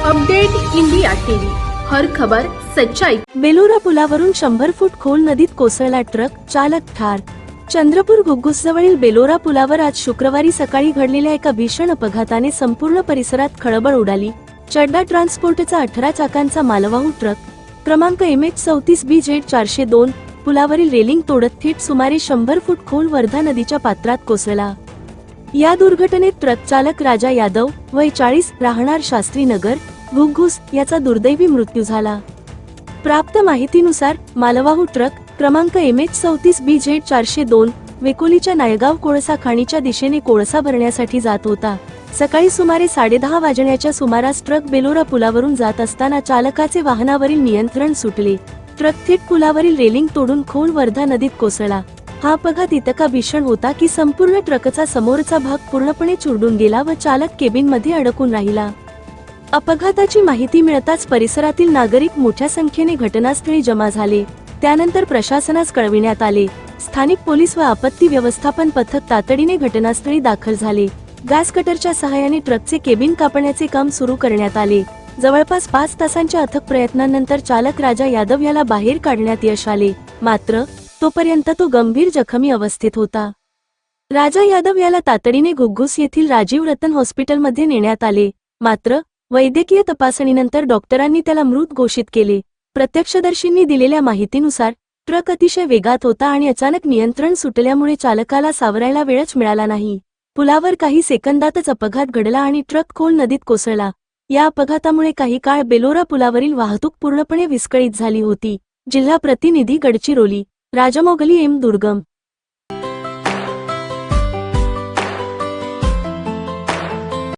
Update India TV. हर खबर सच्चाई. बेलोरा पुलावरून शंभर फूट खोल नदीत कोसळला ट्रक चालक ठार. चंद्रपूर घुग्गुसजवळील बेलोरा पुलावर आज शुक्रवारी सकाळी घडलेल्या एका भीषण अपघाताने संपूर्ण परिसरात खळबळ उडाली. चड्डा ट्रान्सपोर्टचा अठरा चाकांचा मालवाहू ट्रक क्रमांक एम एच चौतीस बी जेड चारशे दोन पुलावरील रेलिंग तोडत थेट सुमारे शंभर फूट खोल वर्धा नदीच्या पात्रात कोसळला. या दुर्घटनेत ट्रक चालक राजा यादव वय चाळीस राहणार शास्त्रीनगर घुग्घुस याचा दुर्दैवी मृत्यू झाला. प्राप्त माहितीनुसार मालवाहू ट्रक क्रमांक एम एच चौतीस बी झेड चारशे दोन वेकोलीच्या नायगाव कोळसा खाणीच्या दिशेने कोळसा भरण्यासाठी जात होता. सकाळी सुमारे साडेदहा वाजण्याच्या सुमारास ट्रक बेलोरा पुलावरून जात असताना चालकाचे वाहनावरील नियंत्रण सुटले. ट्रक थेट पुलावरील रेलिंग तोडून खोल वर्धा नदीत कोसळला. हा अपघात इतका भीषण होता की संपूर्ण ट्रकचा समोरचा भाग पूर्णपणे चुरडून गेला व चालक केबिनमध्ये अडकून राहिला. अपघाताची माहिती मिळताच परिसरातील नागरिक मोठ्या संख्येने घटनास्थळी जमा झाले. त्यानंतर प्रशासनास कळविण्यात आले. स्थानिक पोलीस व आपत्ती व्यवस्थापन पथक तातडीने घटनास्थळी दाखल झाले. गॅस कटरच्या सहाय्याने ट्रकचे केबिन कापण्याचे काम सुरू करण्यात आले. जवळपास पाच तासांच्या अथक प्रयत्नांनंतर चालक राजा यादव याला बाहेर काढण्यात यश आले. मात्र तोपर्यंत तो गंभीर जखमी अवस्थेत होता. राजा यादव याला तातडीने घुग्गुस येथील राजीव रतन हॉस्पिटलमध्ये नेण्यात आले. मात्र वैद्यकीय तपासणीनंतर डॉक्टरांनी त्याला मृत घोषित केले. प्रत्यक्षदर्शींनी दिलेल्या माहितीनुसार ट्रक अतिशय वेगात होता आणि अचानक नियंत्रण सुटल्यामुळे चालकाला सावरायला वेळच मिळाला नाही. पुलावर काही सेकंदातच अपघात घडला आणि ट्रक खोल नदीत कोसळला. या अपघातामुळे काही काळ बेलोरा पुलावरील वाहतूक पूर्णपणे विस्कळीत झाली होती. जिल्हा प्रतिनिधी गडचिरोली राजमोगली एम दुर्गम.